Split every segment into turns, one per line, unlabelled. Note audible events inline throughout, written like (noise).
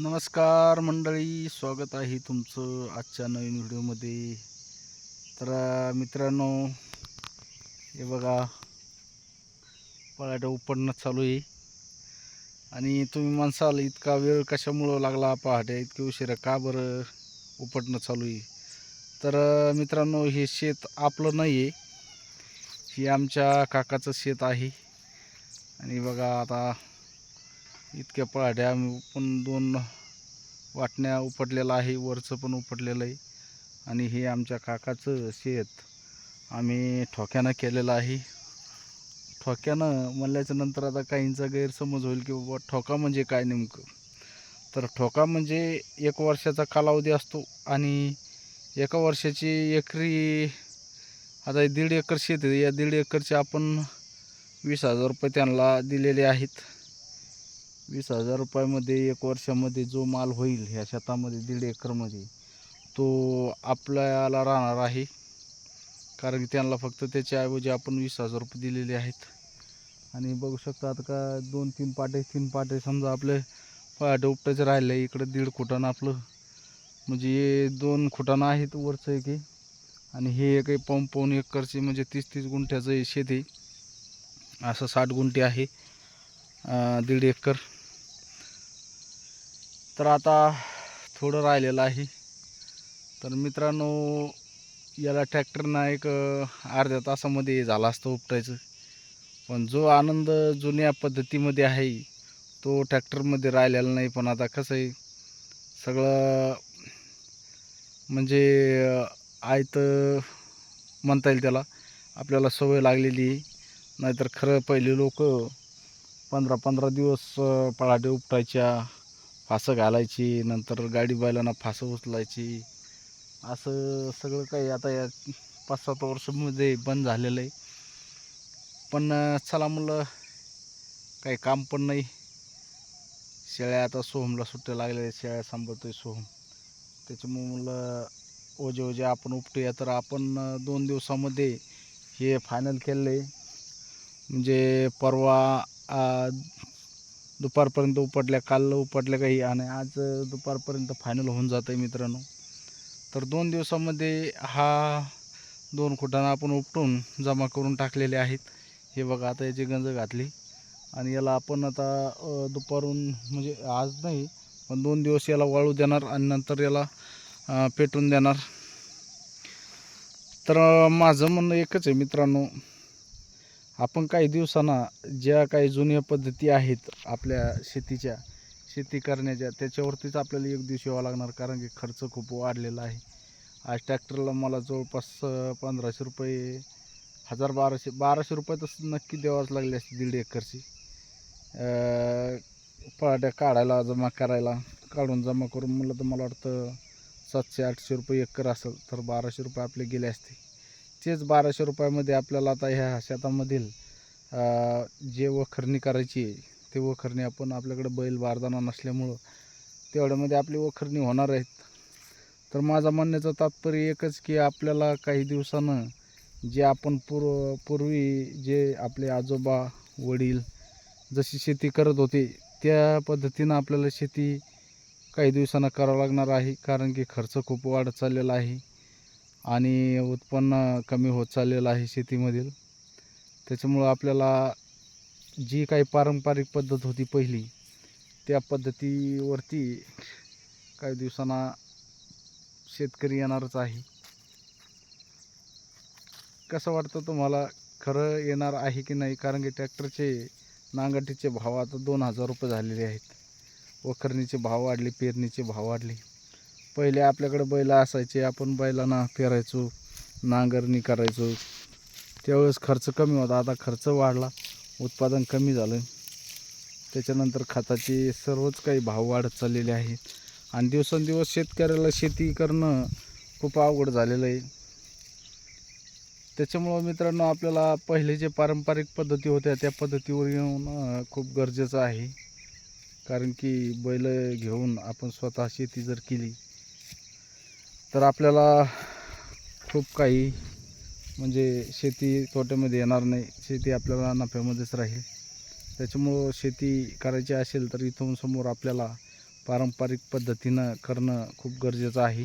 नमस्कार मंडळी स्वागत आहे तुमचं आजच्या नवीन व्हिडिओमध्ये. तर मित्रांनो हे बघा पळाटा उपडणं चालू आहे. आणि तुम्ही म्हणसाल इतका वेळ कशामुळं लागला पहाटे? इतके उशिरा का बरं उपटणं चालू आहे? तर मित्रांनो हे शेत आपलं नाही आहे हे आमच्या काकाचं शेत आहे. आणि बघा आता इतक्या पहाट्या आम्ही पण दोन वाटण्या उपटलेलं आहे वरचं पण उपटलेलं आहे. आणि हे आमच्या काकाचं शेत आम्ही ठोक्यानं केलेलं आहे. ठोक्यानं म्हणल्याच्या नंतर आता काहींचा गैरसमज होईल की बाबा ठोका म्हणजे काय नेमकं? तर ठोका म्हणजे एक वर्षाचा कालावधी असतो आणि एका वर्षाची एकरी आता दीड एकर शेत आहे. या दीड एकरचे आपण वीस हजार रुपये त्यांना दिलेले आहेत. वीस हजार रुपयामध्ये एक वर्षामध्ये जो माल होईल ह्या शेतामध्ये दीड एकरमध्ये तो आपल्याला राहणार आहे. कारण की त्यांना फक्त त्याच्याऐवजी आपण वीस हजार रुपये दिलेले आहेत. आणि बघू शकता आता का दोन तीन पाटे तीन पाटे समजा आपले पाटे उपटायचे राहिले इकडं दीड खुटानं आपलं. म्हणजे हे दोन खुटानं आहेत वरचं एक आहे आणि हे एक आहे पाऊन पाऊन एकरचे म्हणजे तीस तीस गुंठ्याचं शेत आहे. असं साठ गुंठे आहे. दीड एकर. तर आता थोडं राहिलेलं आहे. तर मित्रांनो याला ट्रॅक्टरनं एक अर्ध्या तासामध्ये झाला असतं उपटायचं. पण जो आनंद जुन्या पद्धतीमध्ये आहे तो ट्रॅक्टरमध्ये राहिलेला नाही. पण आता कसं आहे सगळं म्हणजे आयतं म्हणता येईल त्याला. आपल्याला सवय लागलेली नाहीतर खरं पहिले लोक पंधरा पंधरा दिवस पळाटे उपटायच्या. फासं घालायची नंतर गाडी बैलांना फासं उचलायची. असं सगळं काही आता या पाच सात वर्षामध्ये बंद झालेलं आहे. पण चला म्हणलं काही काम पण नाही. शेळ्या आता सोहमला सुट्ट्या लागलेल्या शेळ्या शेळ्या सांभाळतोय सोहम. त्याच्यामुळे म्हणलं ओजे ओजे आपण उपटूया. तर आपण दोन दिवसामध्ये हे फायनल केलं आहे. म्हणजे परवा दुपारपर्यंत उपटल्या काल उपटल्या काही आणि आज दुपारपर्यंत फायनल होऊन जातं आहे मित्रांनो. तर दोन दिवसामध्ये हा दोन खुटांना आपण उपटून जमा करून टाकलेले आहेत. हे बघा आता याची गंज घातली आणि याला आपण आता दुपारून म्हणजे आज नाही पण दोन दिवस याला वाळू देणार आणि नंतर याला पेटून देणार. तर माझं म्हणणं एकच आहे मित्रांनो आपण काही दिवसांना ज्या काही जुन्या पद्धती आहेत आपल्या शेतीच्या शेती करण्याच्या त्याच्यावरतीच आपल्याला एक दिवस यावं लागणार कारण की खर्च खूप वाढलेला आहे. आज ट्रॅक्टरला मला जवळपास पंधराशे रुपये हजार बाराशे बाराशे रुपये तर नक्की द्यावाच लागले असते दीड एकरची. अं, काढायला जमा करायला काढून जमा करून म्हणलं तर मला वाटतं सातशे आठशे रुपये एकर असेल तर बाराशे रुपये आपले गेले असते. तेच बाराशे रुपयामध्ये आपल्याला आता ह्या शेतामधील जे वखरणी करायची आहे ते वखरणी आपण आपल्याकडे बैल बारदाना नसल्यामुळं तेवढ्यामध्ये आपली वखरणी होणार आहेत. तर माझा म्हणण्याचं तात्पर्य एकच की आपल्याला काही दिवसानं जे आपण पूर्व पूर्वी जे आपले आजोबा वडील जशी शेती करत होते त्या पद्धतीनं आपल्याला शेती काही दिवसानं करावं लागणार आहे कारण की खर्च खूप वाढत चाललेला आहे. आणि उत्पन्न कमी होत चाललेलं आहे शेतीमधील. त्याच्यामुळं आपल्याला जी काही पारंपरिक पद्धत होती पहिली त्या पद्धतीवरती काही दिवसांना शेतकरी येणारच आहे. कसं वाटतं तुम्हाला? खरं येणार आहे की नाही? कारण की ट्रॅक्टरचे नांगटीचे भाव आता दोन हजार रुपये झालेले आहेत. वखरणीचे भाव वाढले पेरणीचे भाव वाढले. पहिले आपल्याकडे बैल असायचे आपण बैलांना पेरायचो नांगरणी करायचो. त्यावेळेस खर्च कमी होता आता खर्च वाढला उत्पादन कमी झालं त्याच्यानंतर खताचे सर्वच काही भाव वाढत चाललेले आहेत आणि दिवसेंदिवस शेतकऱ्याला शेती करणं खूप अवघड झालेलं आहे. त्याच्यामुळं मित्रांनो आपल्याला पहिले जे पारंपरिक पद्धती होत्या त्या पद्धतीवर येऊन खूप गरजेचं आहे. कारण की बैल घेऊन आपण स्वतः शेती जर केली तर आपल्याला खूप काही म्हणजे शेती तोट्यामध्ये येणार नाही. शेती आपल्याला नफ्यामध्येच राहील. त्याच्यामुळं शेती करायची असेल तर इथून समोर आपल्याला पारंपरिक पद्धतीनं करणं खूप गरजेचं आहे.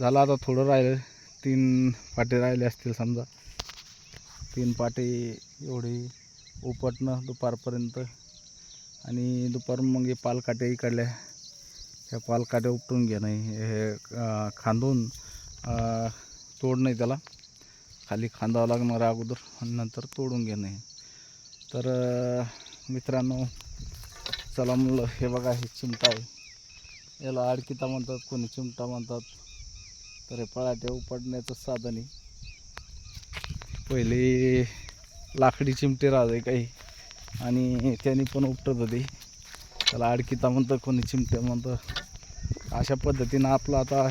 झालं आता थोडं राहिलं. तीन पाटे राहिले असतील समजा. तीन पाटे एवढे उपटणं दुपारपर्यंत. आणि दुपार मग हे पालकाट्या इकडल्या ह्या पालकाड्या उपटून घेणं हे खांदून अं, तोडणं त्याला. खाली खांदावं लागणार अगोदर नंतर तोडून घेणं तर मित्रांनो चला मुलं हे बघा हे चिमटा आहे. याला आडकिता म्हणतात कोणी चिमटा म्हणतात. तर हे पळाट्या उपडण्याचं साधन आहे. पहिले लाकडी चिमटे राहते काही. आणि त्याने पण उपटत होते. त्याला अडकिता म्हणतं कोणी चिमटे म्हणतं. अशा पद्धतीनं आपलं आता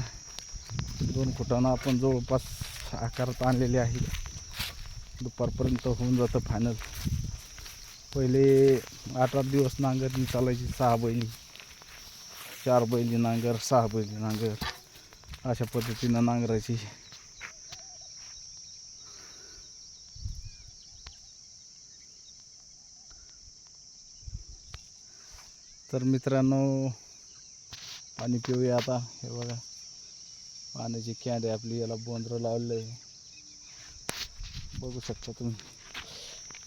दोन फुटानं आपण जवळपास आकारात आणलेले आहे. दुपारपर्यंत होऊन जातं फायनल पहिले आठ आठ दिवस नांगरणी चालायची सहा बैली. चार बैली नांगर सहा बैली नांगर. अशा पद्धतीनं नांगरायची. तर मित्रांनो पाणी पिऊया आता. हे बघा पाण्याची कॅन आहे आपली याला बोंद्र लावलेलं आहे बघू शकता तुम्ही.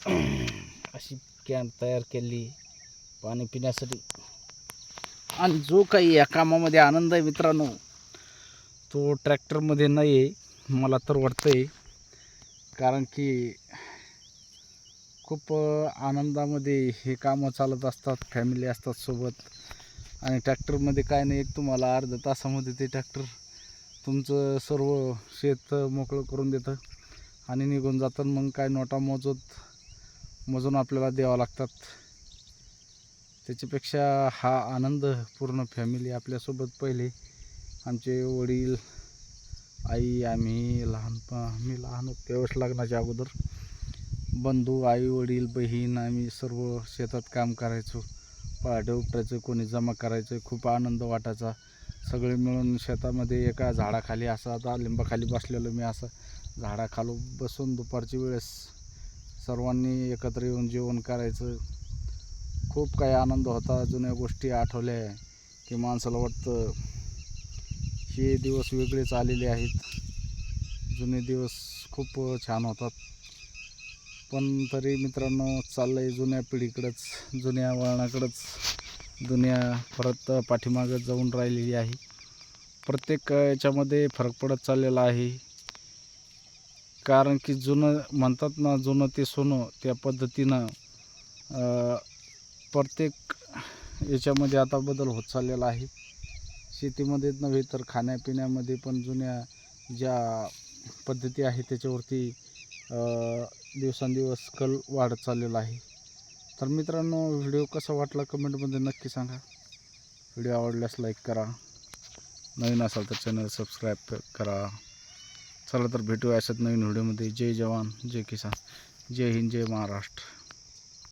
(clears throat) अशी कॅन तयार केली पाणी पिण्यासाठी. आणि जो काही या कामामध्ये आनंद आहे मित्रांनो तो ट्रॅक्टरमध्ये नाही आहे मला तर वाटतंय. कारण की खूप आनंदामध्ये हे कामं चालत असतात फॅमिली असतात सोबत. आणि ट्रॅक्टरमध्ये काय नाही एक तुम्हाला अर्ध्या तासामध्ये ते ट्रॅक्टर तुमचं सर्व शेत मोकळं करून देतं. आणि निघून जातं मग काय नोटा मोजत मोजून आपल्याला द्यावं लागतात. त्याच्यापेक्षा हा आनंद पूर्ण फॅमिली आपल्यासोबत पहिले. आमचे वडील आई आम्ही लहानपण आम्ही लहान होतो त्यावेळेस लग्नाच्या अगोदर. बंधू आई वडील बहीण आम्ही सर्व शेतात काम करायचो. पहाटे उपटायचं कोणी जमा करायचं खूप आनंद वाटायचा. सगळे मिळून शेतामध्ये एका झाडाखाली असं आता लिंबाखाली बसलेलो मी असं झाडाखालू बसून दुपारची वेळेस सर्वांनी एकत्र येऊन जेवण करायचं. खूप काही आनंद होता. जुन्या गोष्टी आठवल्या की माणसाला वाटतं हे दिवस वेगळेच आलेले आहेत. जुने दिवस खूप छान होतात. पण तरी मित्रांनो चाललं आहे जुन्या पिढीकडंच जुन्या वळणाकडंच दुनिया परत पाठीमागं जाऊन राहिलेली आहे. प्रत्येक याच्यामध्ये फरक पडत चाललेला आहे. कारण की जुनं म्हणतात ना जुनं ते सोनं त्या पद्धतीनं प्रत्येक याच्यामध्ये आता बदल होत चाललेला आहे. शेतीमध्येच नव्हे तर खाण्यापिण्यामध्ये पण जुन्या ज्या पद्धती आहेत त्याच्यावरती दिवसांदिवस कल वाढत चाललेला आहे. तर मित्रांनो व्हिडिओ कसा वाटला कमेंटमध्ये नक्की सांगा. व्हिडिओ आवडल्यास लाईक करा. नवीन असाल तर चॅनल सबस्क्राईब करा. चला तर भेटूया अशाच नवीन व्हिडिओमध्ये. जय जवान जय किसान. जय हिंद जय महाराष्ट्र.